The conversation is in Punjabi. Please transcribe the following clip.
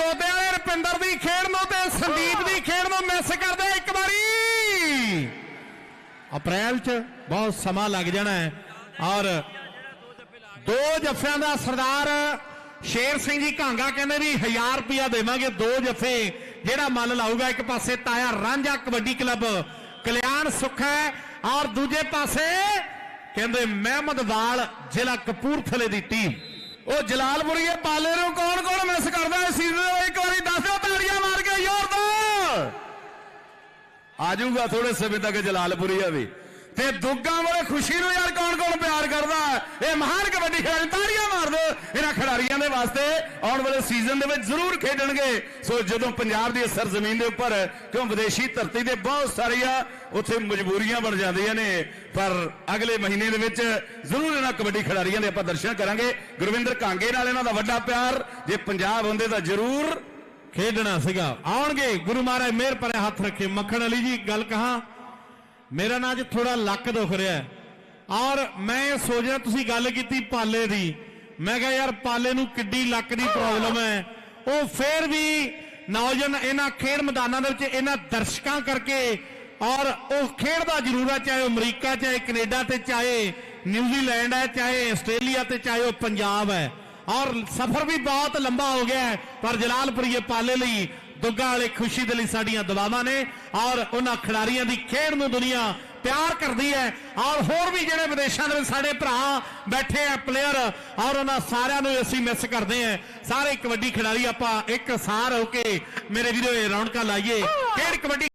ਦੋਦੇ ਵਾਲੇ ਰੁਪਿੰਦਰ ਦੀ ਖੇਡ ਨੂੰ ਤੇ ਸੰਦੀਪ ਦੀ ਖੇਡ ਨੂੰ ਮਿਸ ਕਰਦੇ ਇੱਕ ਵਾਰੀ। ਅਪ੍ਰੈਲ 'ਚ ਬਹੁਤ ਸਮਾਂ ਲੱਗ ਜਾਣਾ ਹੈ ਔਰ ਦੋ ਜੱਫਿਆਂ ਦਾ ਸਰਦਾਰ ਸ਼ੇਰ ਸਿੰਘ ਜੀ ਘਾਂਗਾ ਕਹਿੰਦੇ ਵੀ 1000 ਰੁਪਿਆ ਦੇਵਾਂਗੇ ਦੋ ਜੱਫੇ, ਜਿਹੜਾ ਮੱਲ ਲਾਊਗਾ ਇੱਕ ਪਾਸੇ ਤਾਇਆ ਰਾਂਝਾ ਕਬੱਡੀ ਕਲੱਬ, ਕਲਿਆਣ ਸੁੱਖ ਹੈ ਔਰ ਦੂਜੇ ਪਾਸੇ ਕਹਿੰਦੇ ਮਹਿਮਦ ਵਾਲ ਜ਼ਿਲ੍ਹਾ ਕਪੂਰਥਲੇ ਦੀ ਟੀਮ। ਉਹ ਜਲਾਲਪੁਰੀਏ ਪਾਲੇ ਨੂੰ ਕੌਣ ਕੌਣ ਮਿਸ ਕਰਦਾ ਇਸ ਸੀਜ਼ਨ ਦੇ ਇੱਕ ਵਾਰੀ ਦੱਸ ਦਿਓ ਤਾੜੀਆਂ ਮਾਰ ਕੇ ਜ਼ੋਰਦਾਰ ਆ ਜਾਊਗਾ ਥੋੜੇ ਸਮੇਂ ਤੱਕ ਜਲਾਲਪੁਰੀ ਆ ਵੀ। ਤੇ ਦੁੱਗਾ ਵਾਲੇ ਖੁਸ਼ੀ ਨੂੰ ਯਾਰ ਕੌਣ ਕੌਣ ਪਿਆਰ ਕਰਦਾ? ਇਹ ਮਹਾਨ ਕਬੱਡੀ ਖਿਡਾਰੀ ਤਾੜੀਆਂ ਮਾਰ ਦਿਓ ਇਹਨਾਂ ਖਿਡਾਰੀਆਂ ਦੇ ਵਾਸਤੇ ਆਉਣ ਵਾਲੇ ਸੀਜ਼ਨ ਦੇ ਵਿੱਚ ਜ਼ਰੂਰ ਖੇਡਣਗੇ। ਸੋ ਜਦੋਂ ਪੰਜਾਬ ਦੀ ਸਰਜ਼ਮੀਨ ਦੇ ਉੱਪਰ ਕਿਉਂ ਵਿਦੇਸ਼ੀ ਧਰਤੀ ਤੇ ਬਹੁਤ ਸਾਰੀਆਂ ਉੱਥੇ ਮਜਬੂਰੀਆਂ ਬਣ ਜਾਂਦੀਆਂ ਨੇ, ਪਰ ਅਗਲੇ ਮਹੀਨੇ ਦੇ ਵਿੱਚ ਜ਼ਰੂਰ ਇਹਨਾਂ ਕਬੱਡੀ ਖਿਡਾਰੀਆਂ ਦੇ ਆਪਾਂ ਦਰਸ਼ਨ ਕਰਾਂਗੇ। ਗੁਰਵਿੰਦਰ ਕਾਂਗੇ ਨਾਲ ਇਹਨਾਂ ਦਾ ਵੱਡਾ ਪਿਆਰ, ਜੇ ਪੰਜਾਬ ਹੁੰਦੇ ਤਾਂ ਜ਼ਰੂਰ ਖੇਡਣਾ ਸੀਗਾ। ਆਉਣਗੇ, ਗੁਰੂ ਮਹਾਰਾਜ ਮਿਹਰ ਭਰੇ ਹੱਥ ਰੱਖੇ। ਮੱਖਣ ਅਲੀ ਜੀ, ਗੱਲ ਕਹਾ? ਮੇਰਾ ਨਾਂ ਅੱਜ ਥੋੜਾ ਲੱਕ ਦੁਖ ਰਿਹਾ ਹੈ। ਔਰ ਮੈਂ ਸੋਚ ਰਿਹਾ, ਤੁਸੀਂ ਗੱਲ ਕੀਤੀ ਪਾਲੇ ਦੀ। ਮੈਂ ਕਿਹਾ, ਯਾਰ, ਪਾਲੇ ਨੂੰ ਕਿੱਡੀ ਲੱਕ ਦੀ ਪ੍ਰੋਬਲਮ ਹੈ। ਉਹ ਫੇਰ ਵੀ ਨੌਜਵਾਨ ਇਹਨਾਂ ਖੇਡ ਮੈਦਾਨਾਂ ਦੇ ਵਿੱਚ ਇਹਨਾਂ ਦਰਸ਼ਕਾਂ ਕਰਕੇ ਔਰ ਉਹ ਖੇਡਦਾ ਜ਼ਰੂਰ ਹੈ, ਚਾਹੇ ਉਹ ਅਮਰੀਕਾ, ਚਾਹੇ ਕੈਨੇਡਾ ਤੇ, ਚਾਹੇ ਨਿਊਜ਼ੀਲੈਂਡ ਹੈ, ਚਾਹੇ ਆਸਟ੍ਰੇਲੀਆ ਤੇ, ਚਾਹੇ ਉਹ ਪੰਜਾਬ ਹੈ। ਔਰ ਸਫ਼ਰ ਵੀ ਬਹੁਤ ਲੰਬਾ ਹੋ ਗਿਆ ਹੈ ਪਰ ਜਲਾਲਪੁਰੀਏ ਪਾਲੇ ਲਈ ਦੁੱਗਾ ਵਾਲੇ ਖੁਸ਼ੀ ਦੇ ਲਈ ਸਾਡੀਆਂ ਦੁਆਵਾਂ ਨੇ ਔਰ ਉਹਨਾਂ ਖਿਡਾਰੀਆਂ ਦੀ ਖੇਡ ਨੂੰ ਦੁਨੀਆ ਪਿਆਰ ਕਰਦੀ ਹੈ ਔਰ ਹੋਰ ਵੀ ਜਿਹੜੇ ਵਿਦੇਸ਼ਾਂ ਦੇ ਵਿੱਚ ਸਾਡੇ ਭਰਾ ਬੈਠੇ ਆ ਪਲੇਅਰ ਔਰ ਉਹਨਾਂ ਸਾਰਿਆਂ ਨੂੰ ਅਸੀਂ ਮਿਸ ਕਰਦੇ ਆ ਸਾਰੇ ਕਬੱਡੀ ਖਿਡਾਰੀ ਆਪਾਂ ਇੱਕ ਸਾਰ ਹੋ ਕੇ ਮੇਰੇ ਵੀਰੋ ਇਹ ਰੌਣਕਾਂ ਲਾਈਏ। ਖੇਡ ਕਬੱਡੀ